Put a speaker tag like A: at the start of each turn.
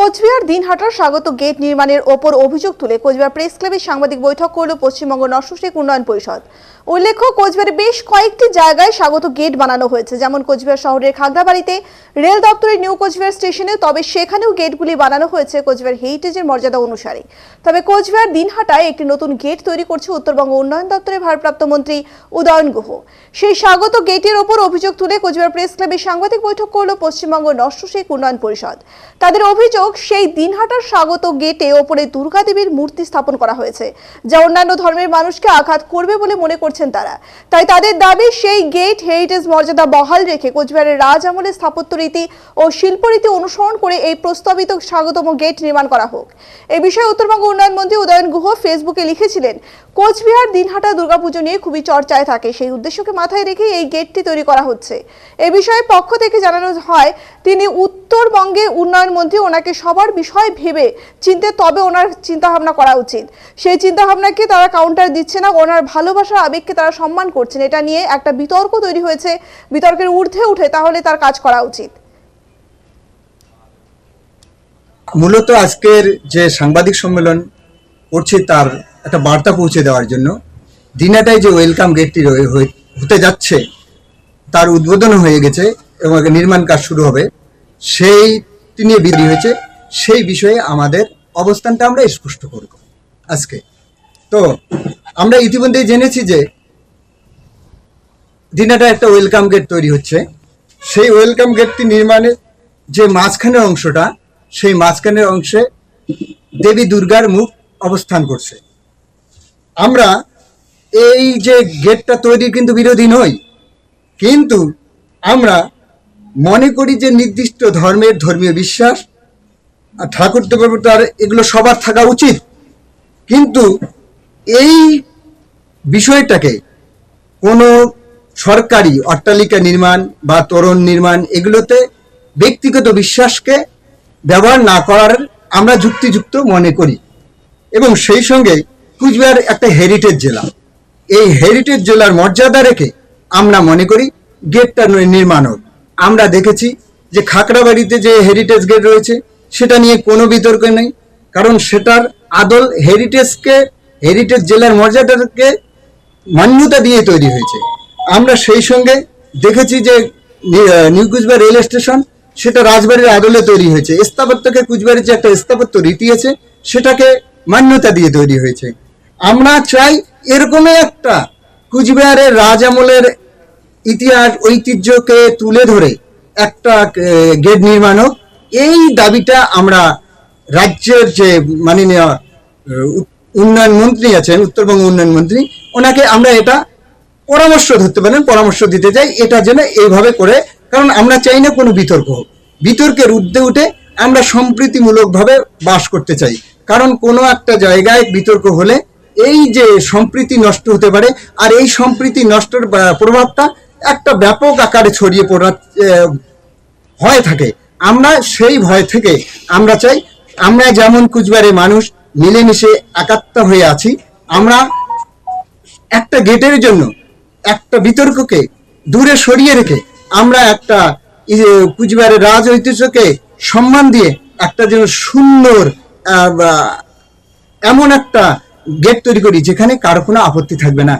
A: কোচবিহার দিনহাটার স্বাগত গেট নির্মাণের ওপর অভিযোগ তুলে কোচবিহার প্রেস ক্লাবে সাংবাদিক বৈঠক করল পশ্চিমবঙ্গ নশিক উন্নয়ন পরিষদ। উল্লেখ্য কোচবিহারে বেশ কয়েকটি জায়গায় স্বাগত গেট বানানো হয়েছে, যেমন কোচবিহার শহরের খাগড়াবাড়িতে রেল দপ্তরের নিউ কোচবিহার স্টেশনে, তবে সেখানেও গেটগুলি বানানো হয়েছে কোচবিহার হেরিটেজের মর্যাদা অনুসারে। তবে কোচবিহার দিনহাটায় একটি নতুন গেট তৈরি করছে উত্তরবঙ্গ উন্নয়ন দপ্তরের ভারপ্রাপ্ত মন্ত্রী উদয়ন গুহ। সেই স্বাগত গেটের ওপর অভিযোগ তুলে কোচবিহার প্রেস ক্লাবে সাংবাদিক বৈঠক করল পশ্চিমবঙ্গ নশিক উন্নয়ন পরিষদ। তাদের অভিযোগ সেই দিনহাটার স্বাগত গেটে ওপরে দুর্গা দেবীর মূর্তি স্থাপন করা হয়েছে, যা অন্যান্য ধর্মের মানুষকে আঘাত করবে বলে মনে করছেন তারা। তাই তাদের দাবি, সেই গেট হেরিটেজ মর্যাদা বহাল রেখে কোচবিহারের রাজ আমলের স্থাপত্য রীতি ও শিল্পরীতি অনুসরণ করে এই প্রস্তাবিত স্বাগতম গেট নির্মাণ করা হোক। এ বিষয়ে উত্তরবঙ্গ উন্নয়ন মন্ত্রী উদয়ন গুহ ফেসবুকে লিখেছিলেন, কোচবিহার দিনহাটা দুর্গাপুজো নিয়ে খুবই চর্চায় থাকে, সেই উদ্দেশ্যকে মাথায় রেখে এই গেটটি তৈরি করা হচ্ছে। এ বিষয়ে পক্ষ থেকে জানানো হয়, তিনি উত্তরবঙ্গের উন্নয়ন মন্ত্রী ওনাকে সবার বিষয় ভেবে চিনতে তবে ওনার চিন্তাভাবনা করা উচিত। সেই চিন্তাভাবনাকে তারা কাউন্টার দিচ্ছে না, ওনার ভালোবাসার আবেগকে তারা সম্মান করছেন। এটা নিয়ে একটা বিতর্ক তৈরি হয়েছে, বিতর্কের ঊর্ধ্বে উঠে তাহলে তার কাজ করা উচিত।
B: মূলত আজকের যে সাংবাদিক সম্মেলন করছে তার একটা বার্তা পৌঁছে দেওয়ার জন্য দিনাটায় যে ওয়েলকাম গেটটি হতে যাচ্ছে, তার উদ্বোধন হয়ে গেছে এবং নির্মাণ কাজ শুরু হবে সেই নিয়ে বিধি হয়েছে। সেই বিষয়ে আমাদের অবস্থানটা আমরা স্পষ্ট করব আজকে। তো, আমরা ইতিমধ্যেই জেনেছি যে দিনাটা একটা ওয়েলকাম গেট তৈরি হচ্ছে। সেই ওয়েলকাম গেটটি নির্মাণের যে মাঝখানের অংশটা, সেই মাঝখানের অংশে দেবী দুর্গার মুখ অবস্থান করছে। আমরা এই যে গেটটা তৈরির কিন্তু বিরোধী নই, কিন্তু আমরা মনে করি যে নির্দিষ্ট ধর্মের ধর্মীয় বিশ্বাস আর ঠাকুর দেবতার এগুলো সবার থাকা উচিত। কিন্তু এই বিষয়টাকে কোনো সরকারি অট্টালিকা নির্মাণ বা তোরণ নির্মাণ এগুলোতে ব্যক্তিগত বিশ্বাসকে ব্যবহার না করার আমরা যুক্তিযুক্ত মনে করি। এবং সেই সঙ্গে কুচবিহার একটা হেরিটেজ জেলা। এই হেরিটেজ জেলার মর্যাদা রেখে আমরা মনে করি গেটটা নির্মাণ হোক আমরা দেখেছি যে খাকড়াবাড়িতে যে হেরিটেজ গেট রয়েছে সেটা নিয়ে কোনো বিতর্ক নেই। কারণ সেটার আদল হেরিটেজকে, হেরিটেজ জেলার মর্যাদাকে মান্যতা দিয়ে তৈরি হয়েছে। আমরা সেই সঙ্গে দেখেছি যে নিউ কুচবিহার রেল স্টেশন সেটা রাজবাড়ির আদলে তৈরি হয়েছে। স্থাপত্যকে কুচবিহারের যে একটা স্থাপত্য রীতি আছে, সেটাকে মান্যতা দিয়ে তৈরি হয়েছে। আমরা চাই এরকমই একটা কুচবিহারের রাজ আমলের ইতিহাস, ঐতিহ্যকে তুলে ধরে একটা গেট নির্মাণ হোক এই দাবিটা আমরা রাজ্যের যে মাননীয় উন্নয়ন মন্ত্রী আছেন, উত্তরবঙ্গ উন্নয়ন মন্ত্রী, ওনাকে আমরা এটা পরামর্শ ধরতে পারেন, পরামর্শ দিতে চাই, এটা যেন এইভাবে করে, কারণ আমরা চাই না কোনো বিতর্ক হোক। বিতর্কের ঊর্ধ্বে উঠে আমরা সম্প্রীতিমূলকভাবে বাস করতে চাই। কারণ কোনো একটা জায়গায় বিতর্ক হলে এই যে সম্প্রীতি নষ্ট হতে পারে, আর এই সম্প্রীতি নষ্টের প্রভাবটা একটা ব্যাপক আকারে ছড়িয়ে পড়া হয়ে থাকে। আমরা সেই ভয় থেকে আমরা চাই, আমরা যেমন কুচবিহারের মানুষ, মিলেমিশে একাত্ম হয়ে আছি, আমরা একটা গেটের জন্য, একটা বিতর্ককে দূরে সরিয়ে রেখে আমরা একটা কুচবিহারের রাজ ঐতিহ্যকে সম্মান দিয়ে একটা যেন সুন্দর এমন একটা গেট তৈরি করি যেখানে কারও কোনো আপত্তি থাকবে না।